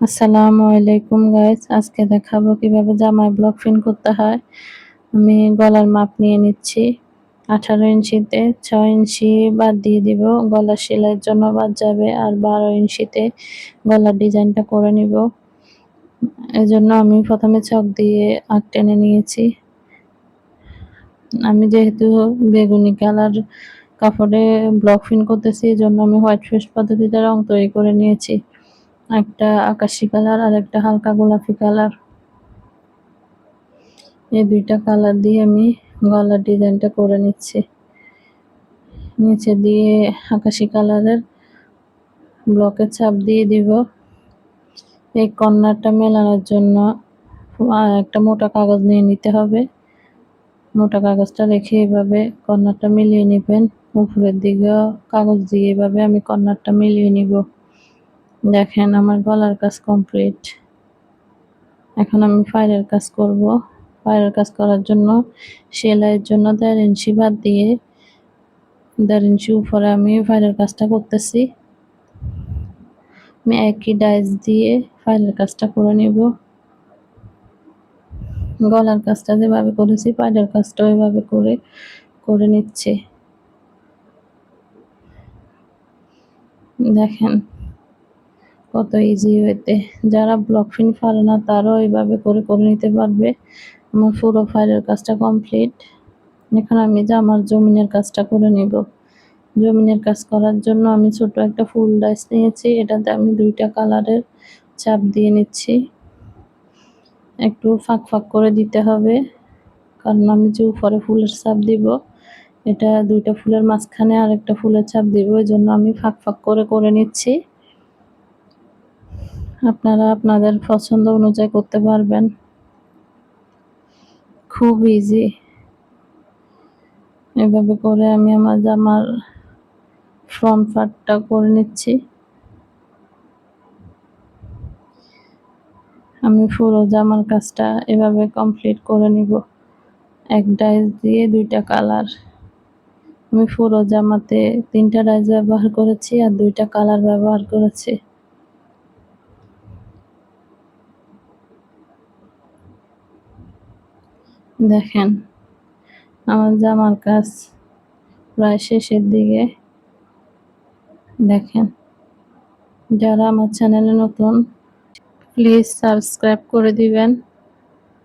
আসসালামু আলাইকুম গাইস আজকে দেখাবো কীভাবে জামায় ব্লক প্রিন্ট করতে হয়। আমি গলার মাপ নিয়ে নিচ্ছি। আঠারো ইঞ্চিতে ছয় ইঞ্চি বাদ দিয়ে দিব। গলার সেলাইয়ের জন্য বাদ যাবে আর বারো ইঞ্চিতে গলার ডিজাইনটা করে নিব। এজন্য আমি প্রথমে চক দিয়ে আগ টেনে নিয়েছি। আমি যেহেতু বেগুনি কালার কাপড়ে ব্লক প্রিন্ট করতেছি এই জন্য আমি হোয়াইট ফেস পদ্ধতিতে রং তৈরি করে নিয়েছি। একটা আকাশি কালার আর একটা হালকা গোলাপি কালার। এই দুইটা কালার দিয়ে আমি গলার ডিজাইনটা করে নিচ্ছি। নিচে দিয়ে আকাশি কালারের ব্লকের ছাপ দিয়ে দিব। এই কর্নারটা মেলানোর জন্য একটা মোটা কাগজ নিয়ে নিতে হবে। মোটা কাগজটা রেখে এভাবে কর্নারটা মিলিয়ে নেবেন। উপরের দিকেও কাগজ দিয়ে এভাবে আমি কর্নারটা মিলিয়ে নিব। দেখেন, আমার গলার কাজ কমপ্লিট এখন আমি ফাইলের কাজ করব। ফাইলের কাজ করার জন্য সেলাইয়ের জন্য দেড় ইঞ্চি বাদ দিয়ে দেড় ইঞ্চি উপরে আমি ফাইলের কাজটা করতেছি। আমি একই ডাইস দিয়ে ফাইলের কাজটা করে নিব। গলার কাজটা যেভাবে করেছি পায়ের কাজটা ওইভাবে করে করে নিচ্ছে। দেখেন কত ইজি হইতে। যারা ব্লক প্রিন্ট পারে না, তারাও এইভাবে করে করে নিতে পারবে। আমার পুরো ফাইলের কাজটা কমপ্লিট এখন আমি যে আমার জমিনের কাজটা করে নিব। জমিনের কাজ করার জন্য আমি ছোট একটা ফুল ডাইস নিয়েছি। এটাতে আমি দুইটা কালারের চাপ দিয়ে নিচ্ছি। একটু ফাঁক ফাঁক করে দিতে হবে। কারণ আমি যে উপরে ফুলের চাপ দিব, এটা দুইটা ফুলের মাঝখানে আর একটা ফুলের চাপ দিব। ওই জন্য আমি ফাঁক ফাঁক করে করে নিচ্ছি। আপনারা আপনাদের পছন্দ অনুযায়ী করতে পারবেন। খুব ইজি এভাবে করে আমি আমার জামার ফ্রন্ট পার্টটা করে নিচ্ছি। আমি পুরো জামার কাজটা এভাবে কমপ্লিট করে নিব। এক ডাইস দিয়ে দুইটা কালার আমি পুরো জামাতে তিনটা ডাইস ব্যবহার করেছি আর দুইটা কালার ব্যবহার করেছি। দেখেন, আমার জামার কাজ প্রায় শেষের দিকে। দেখেন, যারা আমার চ্যানেলে নতুন প্লিজ সাবস্ক্রাইব করে দিবেন।